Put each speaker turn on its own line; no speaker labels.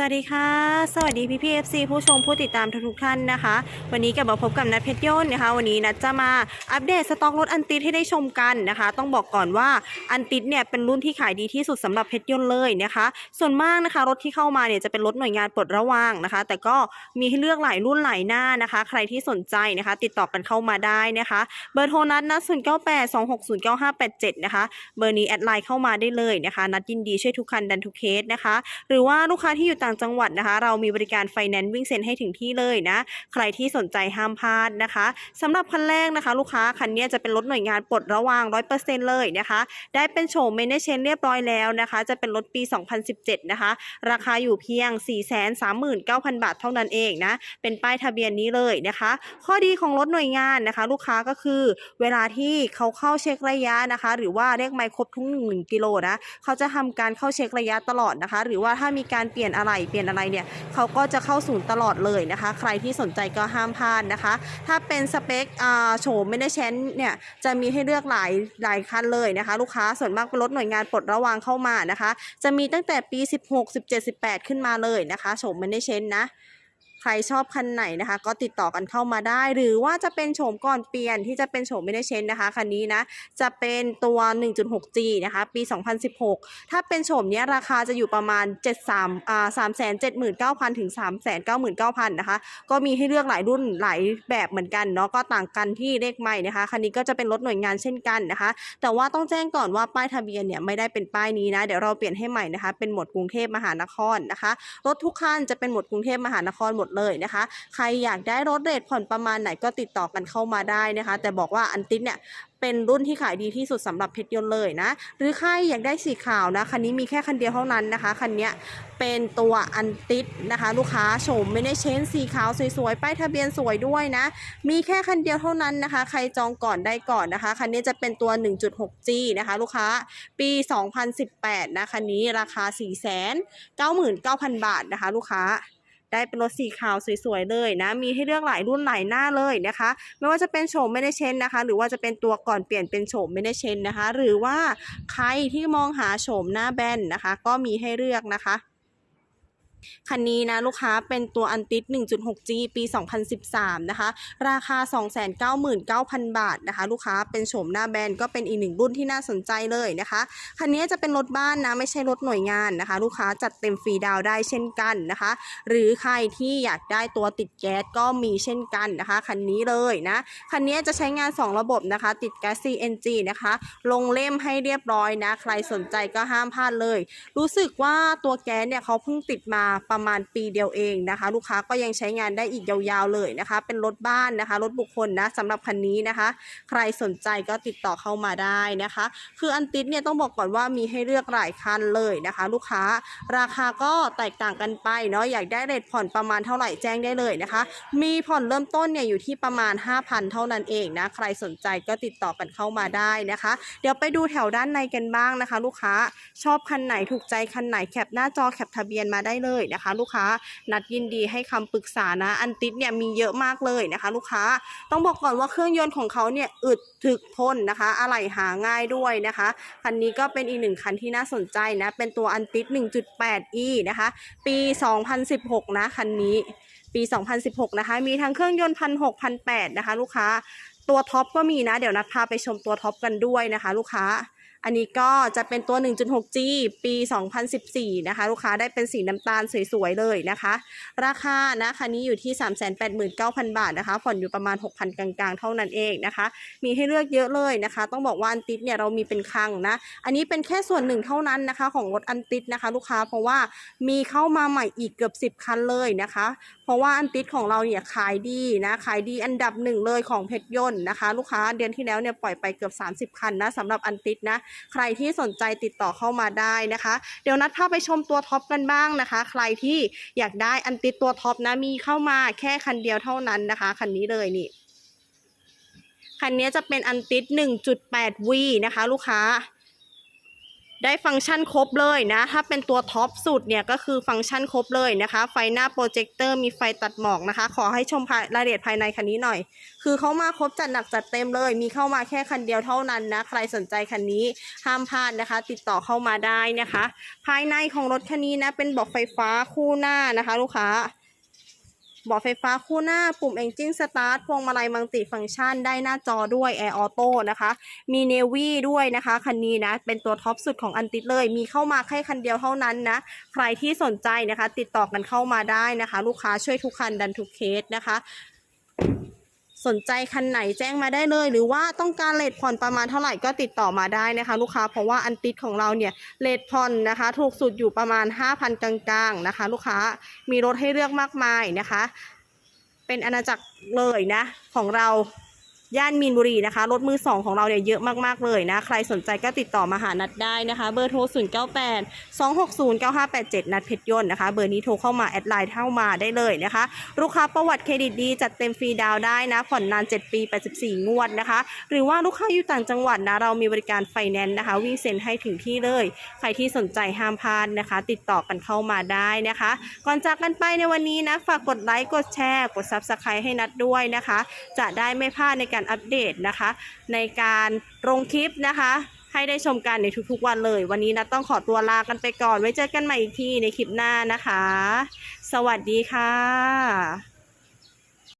สวัสดีค่ะ สวัสดีพี่พีเอฟซีผู้ชมผู้ติดตามทุกท่านนะคะ วันนี้กลับมาพบกับนัทเพชรยนต์นะคะ วันนี้นัทจะมาอัปเดตสต็อกรถอันติดให้ได้ชมกันนะคะ ต้องบอกก่อนว่าอันติดเนี่ยเป็นรุ่นที่ขายดีที่สุดสำหรับเพชรยนต์เลยนะคะ ส่วนมากนะคะ รถที่เข้ามาเนี่ยจะเป็นรถหน่วยงานปลดระวางนะคะ แต่ก็มีให้เลือกหลายรุ่นหลายหน้านะคะ ใครที่สนใจนะคะ ติดต่อกันเข้ามาได้นะคะ เบอร์โทรนัดนัด0 9 8 2 6 0 9 5 8 7นะคะเบอร์นี้แอดไลน์เข้ามาได้เลยนะคะ นัดยินดีช่วยทุกคันดันทุกเคสนะคะ หรือว่าลูกค้าที่อยู่ต่างางจังหวัดนะคะ เรามีบริการไฟแนนซ์วิ่งเซ็นให้ถึงที่เลยนะ ใครที่สนใจห้ามพลาดนะคะสำหรับคันแรกนะคะ ลูกค้าคันนี้จะเป็นรถหน่วยงานปลดระวาง 100%เลยนะคะ ได้เป็นโฉมเมนเชนเรียบร้อยแล้วนะคะ จะเป็นรถปี 2017 นะคะ ราคาอยู่เพียง 439,000 บาทเท่านั้นเองนะ เป็นป้ายทะเบียนนี้เลยนะคะ ข้อดีของรถหน่วยงานนะคะ ลูกค้าก็คือเวลาที่เขาเข้าเช็คระยะนะคะ หรือว่าเลขไมล์ครบทุก1 1กิโลนะเขาจะทำการเข้าเช็คระยะตลอดนะคะ หรือว่าถ้ามีการเปลี่ยนอะไรเปลี่ยนอะไรเนี่ยเขาก็จะเข้าศูนย์ตลอดเลยนะคะ ใครที่สนใจก็ห้ามพลาดนะคะ ถ้าเป็นสเปคอ่าโฉมไม่ได้เชนเนี่ยจะมีให้เลือกหลายหลายคันเลยนะคะ ลูกค้าส่วนมากเป็นรถหน่วยงานปลดระวางเข้ามานะคะ จะมีตั้งแต่ปี 16 17 18 ขึ้นมาเลยนะคะโฉมไม่ได้เชนนะ ใครชอบคันไหนนะคะ ก็ติดต่อกันเข้ามาได้ หรือว่าจะเป็นโฉมก่อนเปลี่ยนที่จะเป็นโฉมไม่ได้เชนนะคะคันนี้นะจะเป็นตัว 1.6G นะคะปี 2016 ถ้าเป็นโฉมเนี้ยราคาจะอยู่ประมาณ 73อ่า379,000 ถึง 399,000 นะคะ ก็มีให้เลือกหลายรุ่นหลายแบบเหมือนกันเนาะก็ต่างกันที่เลขใหม่นะคะคันนี้ก็จะเป็นรถหน่วยงานเช่นกันนะคะ แต่ว่าต้องแจ้งก่อนว่าป้ายทะเบียนเนี่ยไม่ได้เป็นป้ายนี้นะเดี๋ยวเราเปลี่ยนให้ใหม่นะคะเป็นหมวดกรุงเทพมหานครนะคะรถทุกคันจะเป็นหมวดกรุงเทพมหานครหมดเลยนะคะ ใครอยากได้รถเรทผ่อนประมาณไหนก็ติดต่อกันเข้ามาได้นะคะ แต่บอกว่าอันติดเนี่ยเป็นรุ่นที่ขายดีที่สุดสำหรับเพชรยนต์เลยนะ หรือใครอยากได้สีขาวนะ คันนี้มีแค่คันเดียวเท่านั้นนะคะ คันนี้เป็นตัวอันติดนะคะ ลูกค้าโฉมไม่ได้เชนสีขาวสวยๆ ป้ายทะเบียนสวยด้วยนะ มีแค่คันเดียวเท่านั้นนะคะ ใครจองก่อนได้ก่อนนะคะ คันนี้จะเป็นตัว 1.6G นะคะ ลูกค้าปี 2018 นะ คันนี้ราคา 499,000 บาทนะคะ ลูกค้า ได้เป็นรถสีขาวสวยๆเลยนะ มีให้เลือกหลายรุ่นหลายหน้าเลยนะคะ ไม่ว่าจะเป็นโฉมไม่ได้เชนนะคะ หรือว่าจะเป็นตัวก่อนเปลี่ยนเป็นโฉมไม่ได้เชนนะคะ หรือว่าใครที่มองหาโฉมหน้าแบนนะคะ ก็มีให้เลือกนะคะ คันนี้นะลูกค้าเป็นตัวอันติด 1.6G ปี 2013 นะคะ ราคา 299,000 บาทนะคะ ลูกค้าเป็นโฉมหน้าแบนก็เป็นอีกหนึ่งรุ่นที่น่าสนใจเลยนะคะ คันนี้จะเป็นรถบ้านนะ ไม่ใช่รถหน่วยงานนะคะ ลูกค้าจัดเต็มฟรีดาวได้เช่นกันนะคะ หรือใครที่อยากได้ตัวติดแก๊สก็มีเช่นกันนะคะ คันนี้เลยนะ คันนี้จะใช้งาน 2 ระบบนะคะ ติดแก๊ส CNG นะคะ ลงเล่มให้เรียบร้อยนะ ใครสนใจก็ห้ามพลาดเลย รู้สึกว่าตัวแก๊สเนี่ยเขาเพิ่งติดมาประมาณปีเดียวเองนะคะ ลูกค้าก็ยังใช้งานได้อีกยาวๆเลยนะคะ เป็นรถบ้านนะคะรถบุคคลนะสำหรับคันนี้นะคะ ใครสนใจก็ติดต่อเข้ามาได้นะคะ คืออันติดเนี่ยต้องบอกก่อนว่ามีให้เลือกหลายคันเลยนะคะ ลูกค้าราคาก็แตกต่างกันไปเนาะอยากได้เรทผ่อนประมาณเท่าไหร่แจ้งได้เลยนะคะ มีผ่อนเริ่มต้นเนี่ยอยู่ที่ประมาณ 5,000 เท่านั้นเองนะใครสนใจก็ติดต่อกันเข้ามาได้นะคะ เดี๋ยวไปดูแถวด้านในกันบ้างนะคะ ลูกค้าชอบคันไหนถูกใจคันไหนแคปหน้าจอแคปทะเบียนมาได้เลยนะคะ ลูกค้านัดยินดีให้คำปรึกษานะ อันติดเนี่ยมีเยอะมากเลยนะคะ ลูกค้าต้องบอกก่อนว่าเครื่องยนต์ของเขาเนี่ยอึดถึกทนนะคะอะไหล่หาง่ายด้วยนะคะคันนี้ก็เป็นอีกหนึ่งคันที่น่าสนใจนะ เป็นตัวอันติด 1.8e นะคะ ปี 2016 นะคันนี้ปี 2016 นะคะ มีทั้งเครื่องยนต์พันหกพันแปดนะคะ ลูกค้า ตัวท็อปก็มีนะ เดี๋ยวนัดพาไปชมตัวท็อปกันด้วยนะคะ ลูกค้า อันนี้ก็จะเป็นตัว 1.6G ปี 2014 นะคะ ลูกค้าได้เป็นสีน้ำตาลสวยๆ เลยนะคะ ราคานะคันนี้อยู่ที่ 389,000 บาทนะคะ ผ่อนอยู่ประมาณ 6,000 กลางๆ เท่านั้นเองนะคะ มีให้เลือกเยอะเลยนะคะ ต้องบอกว่าอันติดเนี่ยเรามีเป็นคลังนะ อันนี้เป็นแค่ส่วนหนึ่งเท่านั้นนะคะ ของรถอันติดนะคะ ลูกค้าเพราะว่ามีเข้ามาใหม่อีกเกือบ 10 คันเลยนะคะ เพราะว่าอันติดของเราเนี่ยขายดีนะ ขายดีอันดับหนึ่งเลยของเพชรยนต์นะคะ ลูกค้าเดือนที่แล้วเนี่ยปล่อยไปเกือบ 30 คันนะสำหรับอันติดนะใครที่สนใจติดต่อเข้ามาได้นะคะ เดี๋ยวนัดพาไปชมตัวท็อปกันบ้างนะคะ ใครที่อยากได้อันติดตัวท็อปนะมีเข้ามาแค่คันเดียวเท่านั้นนะคะคันนี้เลยนี่คันนี้จะเป็นอันติด 1.8V นะคะ ลูกค้า ได้ฟังก์ชันครบเลยนะ ถ้าเป็นตัวท็อปสุดเนี่ยก็คือฟังก์ชันครบเลยนะคะ ไฟหน้าโปรเจคเตอร์มีไฟตัดหมอกนะคะ ขอให้ชมรายละเอียดภายในคันนี้หน่อย คือเขามาครบจัดหนักจัดเต็มเลย มีเข้ามาแค่คันเดียวเท่านั้นนะ ใครสนใจคันนี้ห้ามพลาดนะคะ ติดต่อเข้ามาได้นะคะ ภายในของรถคันนี้นะเป็นเบอกไฟฟ้าคู่หน้านะคะ ลูกค้า เบาะไฟฟ้าคู่หน้าปุ่ม Engine Start พวงมาลัยมัลติฟังก์ชันได้หน้าจอด้วย Air Auto นะคะ มีเนวี่ด้วยนะคะ คันนี้นะ เป็นตัวท็อปสุดของอันติดเลย มีเข้ามาแค่คันเดียวเท่านั้นนะ ใครที่สนใจนะคะ ติดต่อกันเข้ามาได้นะคะ ลูกค้าช่วยทุกคันดันทุกเคสนะคะ สนใจคันไหนแจ้งมาได้เลย หรือว่าต้องการเลทผ่อนประมาณเท่าไหร่ก็ติดต่อมาได้นะคะ ลูกค้าเพราะว่าอันติดของเราเนี่ยเลทผ่อนนะคะ ถูกสุดอยู่ประมาณ 5,000 กลางๆนะคะ ลูกค้ามีรถให้เลือกมากมายนะคะ เป็นอาณาจักรเลยนะของเรา ย่านมีนบุรีนะคะ รถมือสองของเราเนี่ยเยอะมาก ๆ เลยนะ ใครสนใจก็ติดต่อมาหานัดได้นะคะ เบอร์โทร 0 9 8 2 6 0 9 5 8 7 นัดเพชรยนต์นะคะ เบอร์นี้โทรเข้ามา แอดไลน์เข้ามาได้เลยนะคะ ลูกค้าประวัติเครดิตดีจัดเต็มฟรีดาวได้นะ ผ่อนนาน 7 ปี 84 งวดนะคะ หรือว่าลูกค้าอยู่ต่างจังหวัดนะ เรามีบริการไฟแนนซ์นะคะ วิ่งเซ็นให้ถึงที่เลย ใครที่สนใจห้ามพลาดนะคะ ติดต่อกันเข้ามาได้นะคะ ก่อนจากกันไปในวันนี้นะ ฝากกดไลค์ กดแชร์ กด Subscribe ให้นัดด้วยนะคะ จะได้ไม่พลาดในการอัปเดตนะคะ ในการลงคลิปนะคะ ให้ได้ชมกันในทุกๆวันเลย วันนี้นัดต้องขอตัวลากันไปก่อน ไว้เจอกันใหม่อีกทีในคลิปหน้านะคะ สวัสดีค่ะ